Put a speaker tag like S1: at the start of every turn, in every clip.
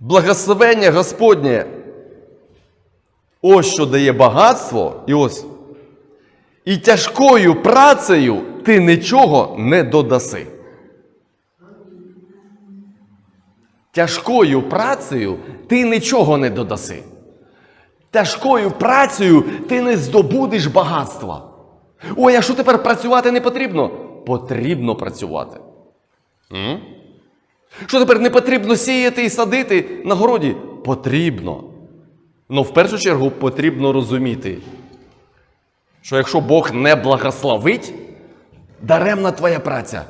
S1: Благословення Господнє. Ось що дає багатство, і ось. І тяжкою працею ти нічого не додаси. Тяжкою працею ти нічого не додаси. Тяжкою працею ти не здобудеш багатства. Ой, а що тепер працювати не потрібно? Потрібно працювати. М? Що тепер не потрібно сіяти і садити на городі? Потрібно. Ну, в першу чергу потрібно розуміти, що якщо Бог не благословить, даремна твоя праця.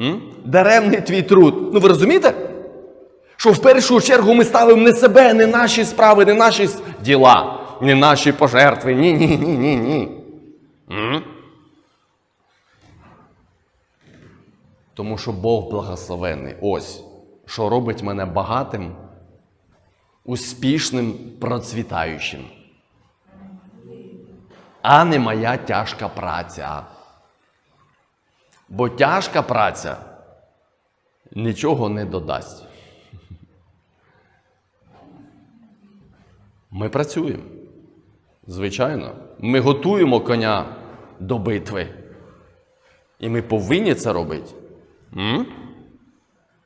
S1: М? Даремний твій труд. Ну ви розумієте? Що в першу чергу ми ставимо не себе, не наші справи, не наші діла, не наші пожертви. Ні, ні, ні, ні, ні. Тому що Бог благословений. Ось, що робить мене багатим, успішним, процвітаючим. А не моя тяжка праця. Бо тяжка праця нічого не додасть. Ми працюємо. Звичайно. Ми готуємо коня до битви. І ми повинні це робити. М?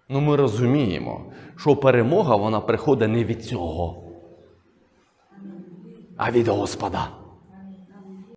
S1: Ну, ми розуміємо, що перемога вона приходить не від цього, а від Господа.